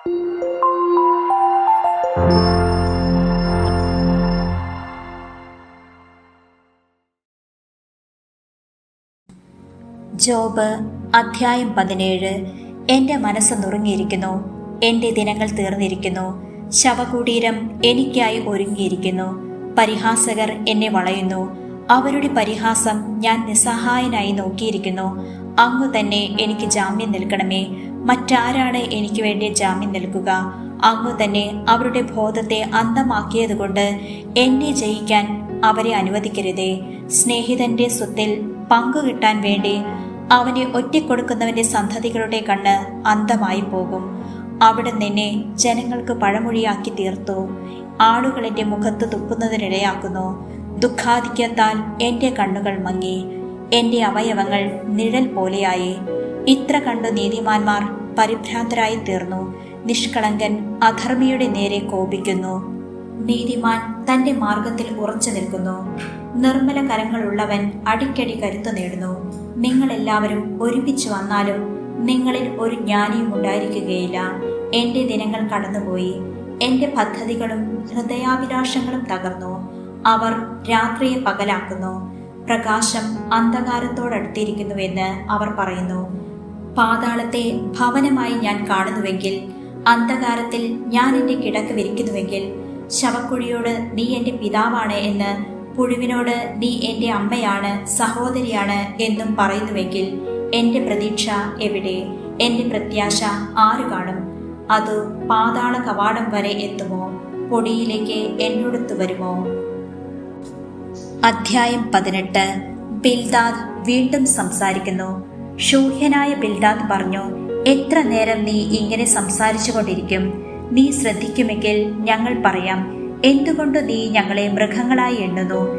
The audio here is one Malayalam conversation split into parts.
ജോബ് അധ്യായം പതിനേഴ്. എന്റെ മനസ്സ് നുറുങ്ങിയിരിക്കുന്നു. എന്റെ ദിനങ്ങൾ തീർന്നിരിക്കുന്നു. ശവകുടീരം എനിക്കായി ഒരുങ്ങിയിരിക്കുന്നു. പരിഹാസകർ എന്നെ വളയുന്നു. അവരുടെ പരിഹാസം ഞാൻ നിസ്സഹായനായി നോക്കിയിരിക്കുന്നു. അങ്ങു തന്നെ എനിക്ക് ജാമ്യം നിൽക്കണമേ. മറ്റാരാണ് എനിക്ക് വേണ്ടി ജാമ്യം നൽകുക? അങ്ങു തന്നെ അവരുടെ ബോധത്തെ അന്തമാക്കിയതുകൊണ്ട് എന്നെ ജയിക്കാൻ അവരെ അനുവദിക്കരുതേ. സ്നേഹിതന്റെ സ്വത്തിൽ പങ്കുകിട്ടാൻ വേണ്ടി അവനെ ഒറ്റക്കൊടുക്കുന്നവന്റെ സന്തതികളുടെ കണ്ണ് അന്തമായി പോകും. അവിടെ നിന്നെ ജനങ്ങൾക്ക് പഴമൊഴിയാക്കി തീർത്തു. ആളുകൾ എന്റെ മുഖത്ത് തുപ്പുന്നതിനിടയാക്കുന്നു. ദുഃഖാധിക്യത്താൽ എന്റെ കണ്ണുകൾ മങ്ങി. എന്റെ അവയവങ്ങൾ നിഴൽ പോലെയായി. ഇത്ര കണ്ടു നീതിമാന്മാർ പരിഭ്രാന്തരായി തീർന്നു. നിഷ്കളങ്കൻ അധർമ്മിയുടെ നേരെ കോപിക്കുന്നു. നീതിമാൻ തന്റെ മാർഗത്തിൽ ഉറച്ചു നിൽക്കുന്നു. നിർമ്മല കരങ്ങളുള്ളവൻ അടിക്കടി കരുത്തു നേടുന്നു. നിങ്ങളെല്ലാവരും ഒരുമിച്ച് വന്നാലും നിങ്ങളിൽ ഒരു ജ്ഞാനിയും ഉണ്ടായിരിക്കുകയില്ല. എന്റെ ദിനങ്ങൾ കടന്നുപോയി. എന്റെ പദ്ധതികളും ഹൃദയാഭിലാഷങ്ങളും തകർന്നു. അവർ രാത്രിയെ പകലാക്കുന്നു. പ്രകാശം അന്ധകാരത്തോടടുത്തിരിക്കുന്നുവെന്ന് അവർ പറയുന്നു. പാതാളത്തെ ഭവനമായി ഞാൻ കാണുന്നുവെങ്കിൽ അന്ധകാരത്തിൽ ഞാൻ എന്റെ കിടക്ക് വിരിക്കുന്നുവെങ്കിൽ ശവക്കുഴിയോട് നീ എന്റെ പിതാവാണ് എന്ന് പുഴുവിനോട് നീ എന്റെ അമ്മയാണ് സഹോദരിയാണ് എന്നും പറയുന്നുവെങ്കിൽ എന്റെ പ്രതീക്ഷ എവിടെ? എന്റെ പ്രത്യാശ ആര് കാണും? അത് പാതാള കവാടം വരെ എത്തുമോ? പൊടിയിലേക്ക് എന്നോടത്ത് വരുമോ? അധ്യായം പതിനെട്ട്. ബിൽദാദ് വീണ്ടും സംസാരിക്കുന്നു. ശൂഹ്യനായ ബിൽദാദ് പറഞ്ഞു എത്ര നേരം നീ ഇങ്ങനെ സംസാരിച്ചു കൊണ്ടിരിക്കും നീ ശ്രദ്ധിക്കുമെങ്കിൽ ഞങ്ങൾ പറയാം. എന്തുകൊണ്ട് നീ ഞങ്ങളെ മൃഗങ്ങളായി എണ്ണുന്നു?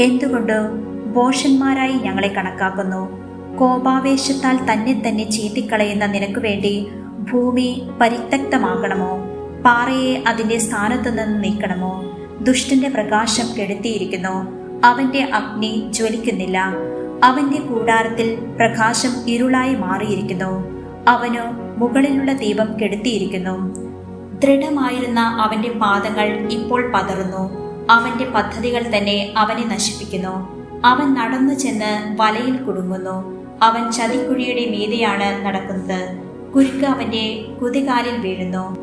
എന്തുകൊണ്ട് ബോഷന്മാരായി ഞങ്ങളെ കണക്കാക്കുന്നു? കോപാവേശത്താൽ തന്നെ തന്നെ ചീത്തിക്കളയുന്ന നിനക്ക് വേണ്ടി ഭൂമി പരിത്യക്തമാകണമോ പാറയെ അതിന്റെ സ്ഥാനത്തു നിന്ന് നീക്കണമോ? ദുഷ്ടന്റെ പ്രകാശം കെടുത്തിയിരിക്കുന്നു. അവന്റെ അഗ്നി ജ്വലിക്കുന്നില്ല. അവന്റെ കൂടാരത്തിൽ പ്രകാശം ഇരുളായി മാറിയിരിക്കുന്നു. അവനു മുകളിലുള്ള ദീപം കെടുത്തിയിരിക്കുന്നു. ദൃഢമായിരുന്ന അവന്റെ പാദങ്ങൾ ഇപ്പോൾ പതറുന്നു. അവന്റെ പദ്ധതികൾ തന്നെ അവനെ നശിപ്പിക്കുന്നു. അവൻ നടന്നു ചെന്ന് വലയിൽ കുടുങ്ങുന്നു. അവൻ ചതിക്കുഴിയുടെ മീതെയാണ് നടക്കുന്നത്. കുരുക്ക് അവന്റെ കുതികാലിൽ വീഴുന്നു.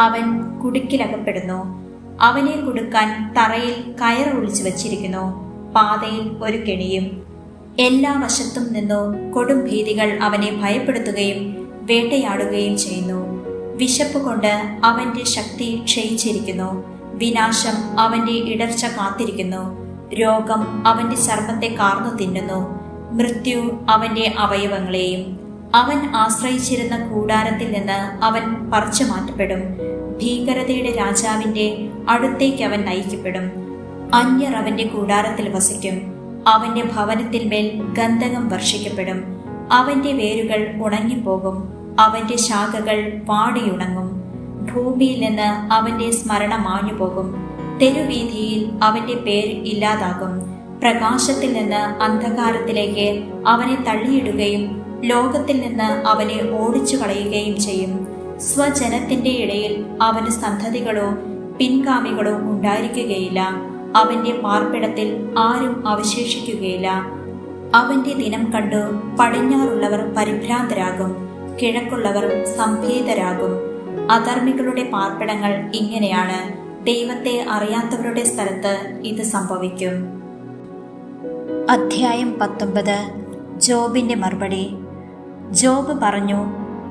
അവൻ കുടുക്കിലകപ്പെടുന്നു. അവനെ കുടുക്കാൻ തറയിൽ കയർ ഒളിച്ചു വച്ചിരിക്കുന്നു. പാതയിൽ ഒരു കെണിയും എല്ലാ വശത്തും നിന്നോ കൊടും ഭീതികൾ അവനെ ഭയപ്പെടുത്തുകയും വേട്ടയാടുകയും ചെയ്യുന്നു. വിശപ്പ് കൊണ്ട് അവന്റെ ശക്തി ക്ഷയിച്ചിരിക്കുന്നു. വിനാശം അവന്റെ ഇടർച്ച കാത്തിരിക്കുന്നു. രോഗം അവന്റെ ചർമ്മത്തെ കാർന്നു തിന്നുന്നു. മൃത്യു അവന്റെ അവയവങ്ങളെയും അവൻ ആശ്രയിച്ചിരുന്ന കൂടാരത്തിൽ നിന്ന് അവൻ പറിച്ചു മാറ്റപ്പെടും. ഭീകരതയുടെ രാജാവിന്റെ അടുത്തേക്ക് അവൻ നയിക്കപ്പെടും. അന്യർ അവന്റെ കൂടാരത്തിൽ വസിക്കും. അവന്റെ ഭവനത്തിൽ മേൽ ഗന്ധകം വർഷിക്കപ്പെടും. അവന്റെ വേരുകൾ ഉണങ്ങിപ്പോകും. അവന്റെ ശാഖകൾ പാടിയുണങ്ങും ഭൂമിയിൽ നിന്ന് അവന്റെ സ്മരണ മാഞ്ഞുപോകും. തെരുവീതിയിൽ അവന്റെ പേര് ഇല്ലാതാകും. പ്രകാശത്തിൽ നിന്ന് അന്ധകാരത്തിലേക്ക് അവനെ തള്ളിയിടുകയും ലോകത്തിൽ നിന്ന് അവനെ ഓടിച്ചു കളയുകയും ചെയ്യും. സ്വജനത്തിന്റെ ഇടയിൽ അവന് സന്തതികളോ പിൻഗാമികളോ ഉണ്ടായിരിക്കുകയില്ല. അവന്റെ പാർപ്പിടത്തിൽ ആരും അവശേഷിക്കുകയില്ല. അവന്റെ ദിനം കണ്ടു പടിഞ്ഞാറുള്ളവർ പരിഭ്രാന്തരാകും കിഴക്കുള്ളവർ സംഭേതരാകും അധർമ്മികളുടെ പാർപ്പിടങ്ങൾ ഇങ്ങനെയാണ്. ദൈവത്തെ അറിയാത്തവരുടെ സ്ഥലത്ത് ഇത് സംഭവിക്കും. അധ്യായം പത്തൊമ്പത്. ജോബിന്റെ മറുപടി. ജോബ് പറഞ്ഞു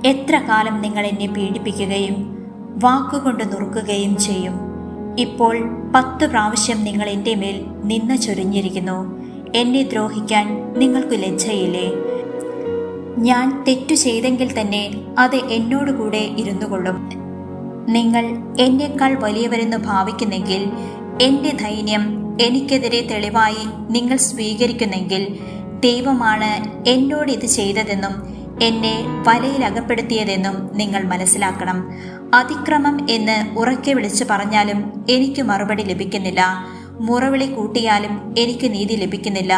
എത്ര കാലം നിങ്ങൾ എന്നെ പീഡിപ്പിക്കുകയും വാക്കുകൊണ്ട് നുറുക്കുകയും ചെയ്യും. ഇപ്പോൾ പത്ത് പ്രാവശ്യം നിങ്ങൾ എന്റെ മേൽ നിന്ന ചൊരിഞ്ഞിരിക്കുന്നു. എന്നെ ദ്രോഹിക്കാൻ നിങ്ങൾക്ക് ലജ്ജയില്ലേ? ഞാൻ തെറ്റു ചെയ്തെങ്കിൽ തന്നെ അത് എന്നോടുകൂടെ ഇരുന്നു കൊള്ളും നിങ്ങൾ എന്നേക്കാൾ വലിയവരെന്ന് ഭാവിക്കുന്നെങ്കിൽ എന്റെ ധൈര്യം എനിക്കെതിരെ തെളിവായി നിങ്ങൾ സ്വീകരിക്കുന്നെങ്കിൽ ദൈവമാണ് എന്നോട് ഇത് ചെയ്തതെന്നും എന്നെ വലയിൽ അകപ്പെടുത്തിയതെന്നും നിങ്ങൾ മനസ്സിലാക്കണം. അതിക്രമം എന്ന് ഉറക്കെ വിളിച്ചു പറഞ്ഞാലും എനിക്ക് മറുപടി ലഭിക്കുന്നില്ല. മുറവിളി കൂട്ടിയാലും എനിക്ക് നീതി ലഭിക്കുന്നില്ല.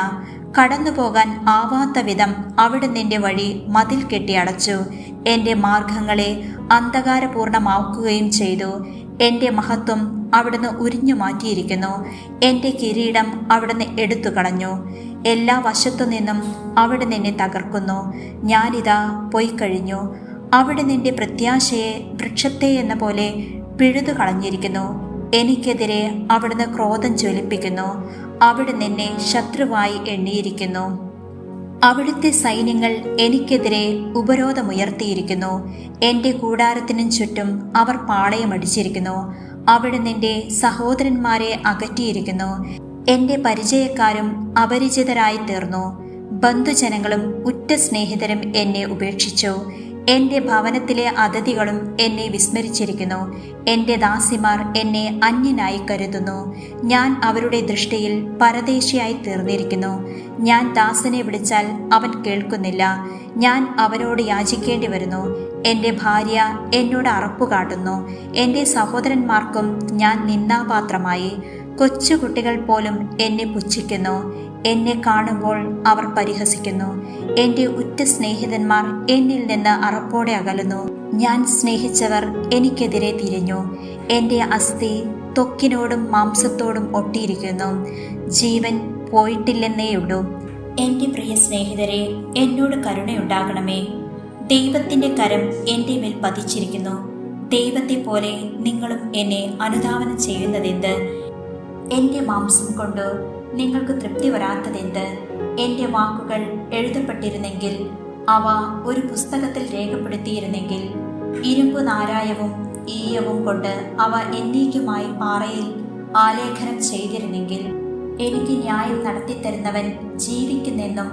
കടന്നു പോകാൻ ആവാത്ത വിധം അവിടെ നിന്റെ വഴി മതിൽ കെട്ടി അടച്ചു. എന്റെ മാർഗങ്ങളെ അന്ധകാരപൂർണമാക്കുകയും ചെയ്തു. എന്റെ മഹത്വം അവിടുന്ന് ഉരിഞ്ഞു മാറ്റിയിരിക്കുന്നു എന്റെ കിരീടം അവിടുന്ന് എടുത്തു കളഞ്ഞു എല്ലാ വശത്തു നിന്നും അവിടുന്ന് എന്നെ തകർക്കുന്നു. ഞാനിതാ പോയി കഴിഞ്ഞു. അവിടെ നിന്റെ പ്രത്യാശയെ വൃക്ഷത്തെ എന്ന പോലെ പിഴുതു കളഞ്ഞിരിക്കുന്നു. എനിക്കെതിരെ അവിടുന്ന് ക്രോധം ജ്വലിപ്പിക്കുന്നു. അവിടുന്ന് എന്നെ ശത്രുവായി എണ്ണിയിരിക്കുന്നു. അവിടുത്തെ സൈന്യങ്ങൾ എനിക്കെതിരെ ഉപരോധമുയർത്തിയിരിക്കുന്നു. എന്റെ കൂടാരത്തിനും ചുറ്റും അവർ പാളയമടിച്ചിരിക്കുന്നു. അവിടെ നിന്റെ സഹോദരന്മാരെ അകറ്റിയിരിക്കുന്നു. എന്റെ പരിചയക്കാരും അപരിചിതരായി തീർന്നു. ബന്ധുജനങ്ങളും ഉറ്റ സ്നേഹിതരും എന്നെ ഉപേക്ഷിച്ചു. എന്റെ ഭവനത്തിലെ അതിഥികളും എന്നെ വിസ്മരിച്ചിരിക്കുന്നു. എന്റെ ദാസിമാർ എന്നെ അന്യനായി കരുതുന്നു. ഞാൻ അവരുടെ ദൃഷ്ടിയിൽ പരദേശിയായി തീർന്നിരിക്കുന്നു. ഞാൻ ദാസനെ വിളിച്ചാൽ അവൻ കേൾക്കുന്നില്ല. ഞാൻ അവരോട് യാചിക്കേണ്ടി വരുന്നു. എന്റെ ഭാര്യ എന്നോട് അറപ്പു കാട്ടുന്നു എന്റെ സഹോദരന്മാർക്കും ഞാൻ നിന്ദാപാത്രമായി. കൊച്ചുകുട്ടികൾ പോലും എന്നെ പുച്ഛിക്കുന്നു. എന്നെ കാണുമ്പോൾ അവർ പരിഹസിക്കുന്നു. എന്റെ ഉറ്റ സ്നേഹിതന്മാർ എന്നിൽ നിന്ന് അറപ്പോടെ അകലുന്നു. ഞാൻ സ്നേഹിച്ചവർ എനിക്കെതിരെ തിരിഞ്ഞു. എന്റെ അസ്ഥി ത്വക്കിനോടും മാംസത്തോടും ഒട്ടിയിരിക്കുന്നു. ജീവൻ പോയിട്ടില്ലെന്നേയുള്ളൂ. എന്റെ പ്രിയ സ്നേഹിതരെ എന്നോട് കരുണയുണ്ടാകണമേ. ദൈവത്തിന്റെ കരം എന്റെ മേൽ പതിച്ചിരിക്കുന്നു. ദൈവത്തെ പോലെ നിങ്ങളും എന്നെ അനുധാവനം ചെയ്യുന്നതെന്ത്? എന്റെ മാംസം കൊണ്ട് നിങ്ങൾക്ക് തൃപ്തി വരാത്തതെന്ത്? എന്റെ വാക്കുകൾ എഴുതപ്പെട്ടിരുന്നെങ്കിൽ അവ ഒരു പുസ്തകത്തിൽ രേഖപ്പെടുത്തിയിരുന്നെങ്കിൽ ഇരുമ്പ് നാരായവും ഈയവും കൊണ്ട് അവ എന്നേക്കുമായി പാറയിൽ ആലേഖനം ചെയ്തിരുന്നെങ്കിൽ എനിക്ക് ന്യായം നടത്തിത്തരുന്നവൻ ജീവിക്കുന്നെന്നും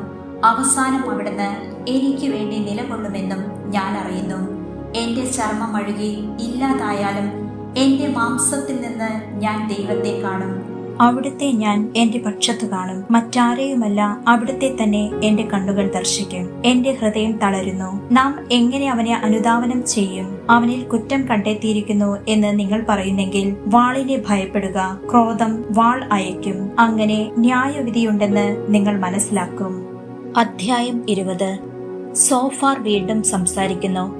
അവസാനം അവിടുന്ന് എനിക്ക് വേണ്ടി നിലകൊള്ളുമെന്നും ഞാൻ അറിയുന്നു. എന്റെ ചർമ്മം അഴുകി ഇല്ലാതായാലും എന്റെ മാംസത്തിൽ നിന്ന് ഞാൻ ദൈവത്തെ കാണും. അവിടുത്തെ ഞാൻ എന്റെ പക്ഷത്ത് കാണും. മറ്റാരെയുമല്ല അവിടുത്തെ തന്നെ എന്റെ കണ്ണുകൾ ദർശിക്കും. എന്റെ ഹൃദയം തളരുന്നു. നാം എങ്ങനെ അവനെ അനുധാവനം ചെയ്യും? അവനിൽ കുറ്റം കണ്ടെത്തിയിരിക്കുന്നു എന്ന് നിങ്ങൾ പറയുന്നെങ്കിൽ വാളിനെ ഭയപ്പെടുക ക്രോധം വാൾ അയക്കും അങ്ങനെ ന്യായവിധിയുണ്ടെന്ന് നിങ്ങൾ മനസ്സിലാക്കും. അധ്യായം ഇരുപത്. സോഫാർ വീണ്ടും സംസാരിക്കുന്നു.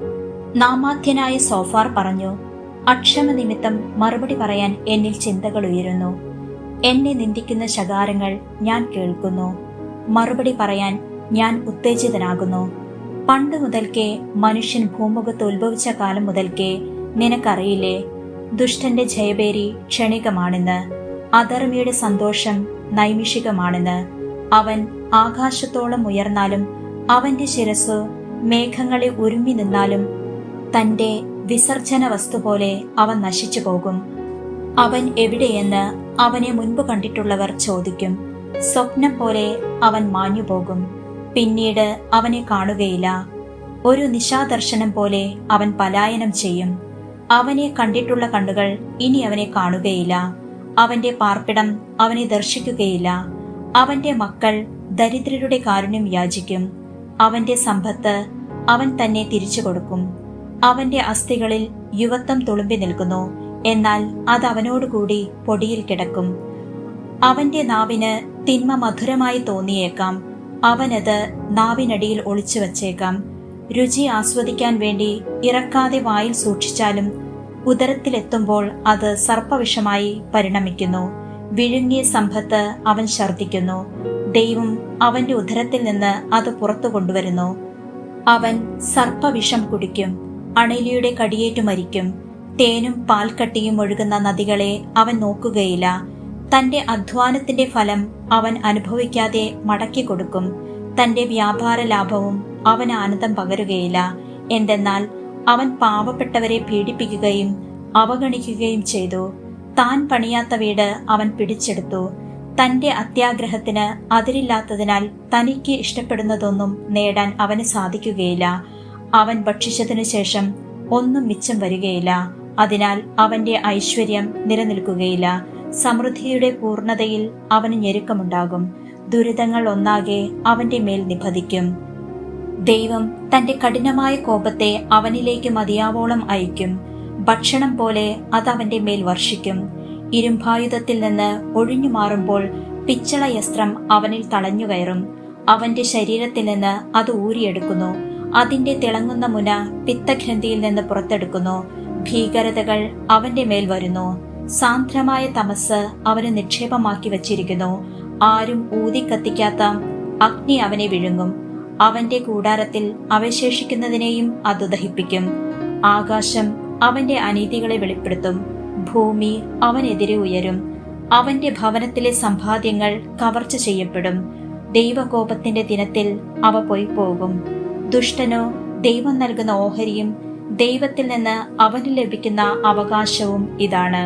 നാമാധ്യനായ സോഫാർ പറഞ്ഞു അക്ഷമ നിമിത്തം മറുപടി പറയാൻ എന്നിൽ ചിന്തകൾ ഉയരുന്നു. എന്നെ നിന്ദിക്കുന്ന ശകാരങ്ങൾ ഞാൻ കേൾക്കുന്നു. മറുപടി പറയാൻ ഞാൻ ഉത്തേജിതനാകുന്നു. പണ്ട് മുതൽക്കേ മനുഷ്യൻ ഭൂമുഖത്ത് ഉത്ഭവിച്ച കാലം മുതൽക്കേ നിനക്കറിയില്ലേ? ദുഷ്ടന്റെ ജയപേരി ക്ഷണികമാണെന്ന്. അധർമ്മിയുടെ സന്തോഷം നൈമിഷികമാണെന്ന്. അവൻ ആകാശത്തോളം ഉയർന്നാലും അവന്റെ ശിരസ് മേഘങ്ങളെ ഉരുമ്മി നിന്നാലും തന്റെ വിസർജന വസ്തു പോലെ അവൻ നശിച്ചു പോകും. അവൻ എവിടെയെന്ന് അവനെ മുൻപ് കണ്ടിട്ടുള്ളവർ ചോദിക്കും. സ്വപ്നം പോലെ അവൻ മാഞ്ഞുപോകും പിന്നീട് അവനെ കാണുകയില്ല. ഒരു നിശാദർശനം പോലെ അവൻ പലായനം ചെയ്യും. അവനെ കണ്ടിട്ടുള്ള കണ്ണുകൾ ഇനി അവനെ കാണുകയില്ല. അവന്റെ പാർപ്പിടം അവനെ ദർശിക്കുകയില്ല. അവന്റെ മക്കൾ ദരിദ്രരുടെ കാരുണ്യം യാചിക്കും. അവന്റെ സമ്പത്ത് അവൻ തന്നെ തിരിച്ചു കൊടുക്കും. അവന്റെ അസ്ഥികളിൽ യുവത്വം തുളുമ്പി നിൽക്കുന്നു. എന്നാൽ അത് അവനോടുകൂടി പൊടിയിൽ കിടക്കും. അവന്റെ നാവിന് തിന്മ മധുരമായി തോന്നിയേക്കാം. അവനത് നാവിനടിയിൽ ഒളിച്ചു വച്ചേക്കാം. രുചി ആസ്വദിക്കാൻ വേണ്ടി ഇറക്കാതെ വായിൽ സൂക്ഷിച്ചാലും ഉദരത്തിലെത്തുമ്പോൾ അത് സർപ്പവിഷമായി പരിണമിക്കുന്നു. വിഴുങ്ങിയ സമ്പത്ത് അവൻ ഛർദിക്കുന്നു ദൈവം അവന്റെ ഉദരത്തിൽ നിന്ന് അത് പുറത്തു കൊണ്ടുവരുന്നു. അവൻ സർപ്പവിഷം കുടിക്കും. അണലിയുടെ കടിയേറ്റു മരിക്കും. തേനും പാൽക്കട്ടിയും ഒഴുകുന്ന നദികളെ അവൻ നോക്കുകയില്ല. തന്റെ അധ്വാനത്തിന്റെ ഫലം അവൻ അനുഭവിക്കാതെ മടക്കി കൊടുക്കും. തന്റെ വ്യാപാര ലാഭവും അവൻ ആനന്ദം പകരുകയില്ല. എന്തെന്നാൽ അവൻ പാവപ്പെട്ടവരെ പീഡിപ്പിക്കുകയും അവഗണിക്കുകയും ചെയ്തു. താൻ പണിയാത്ത വീട് അവൻ പിടിച്ചെടുത്തു. തന്റെ അത്യാഗ്രഹത്തിന് അതിരില്ലാത്തതിനാൽ തനിക്ക് ഇഷ്ടപ്പെടുന്നതൊന്നും നേടാൻ അവന് സാധിക്കുകയില്ല. അവൻ ഭക്ഷിച്ചതിനു ശേഷം ഒന്നും മിച്ചം വരികയില്ല. അതിനാൽ അവന്റെ ഐശ്വര്യം നിലനിൽക്കുകയില്ല. സമൃദ്ധിയുടെ പൂർണതയിൽ അവന് ഞെരുക്കമുണ്ടാകും. ദുരിതങ്ങൾ ഒന്നാകെ അവന്റെ മേൽ നിപതിക്കും ദൈവം തന്റെ കഠിനമായ കോപത്തെ അവനിലേക്ക് മതിയാവോളം അയക്കും ഭക്ഷണം പോലെ അത് അവന്റെ മേൽ വർഷിക്കും. ഇരുമ്പായുധത്തിൽ നിന്ന് ഒഴിഞ്ഞു മാറുമ്പോൾ പിച്ചള യസ്ത്രം അവനിൽ തളഞ്ഞു കയറും അവന്റെ ശരീരത്തിൽ നിന്ന് അത് ഊരിയെടുക്കുന്നു. അതിന്റെ തിളങ്ങുന്ന മുന പിത്തഗ്രന്ഥിയിൽ നിന്ന് പുറത്തെടുക്കുന്നു. ഭീകരതകൾ അവന്റെ മേൽ വരുന്നു. സാന്ദ്രമായ തമസ് അവന് നിക്ഷേപമാക്കി വച്ചിരിക്കുന്നു. ആരും ഊതി കത്തിക്കാത്ത അഗ്നി അവനെ വിഴുങ്ങും. അവന്റെ കൂടാരത്തിൽ അവശേഷിക്കുന്നതിനെയും അത് ദഹിപ്പിക്കും. ആകാശം അവന്റെ അനീതികളെ വെളിപ്പെടുത്തും. ഭൂമി അവനെതിരെ ഉയരും. അവന്റെ ഭവനത്തിലെ സമ്പാദ്യങ്ങൾ കവർച്ച ചെയ്യപ്പെടും. ദൈവകോപത്തിന്റെ ദിനത്തിൽ അവ പോയി പോകും ദുഷ്ടനോ ദൈവം നൽകുന്ന ഓഹരിയും ദൈവത്തിൽ നിന്ന് അവന് ലഭിക്കുന്ന അവകാശവും ഇതാണ്.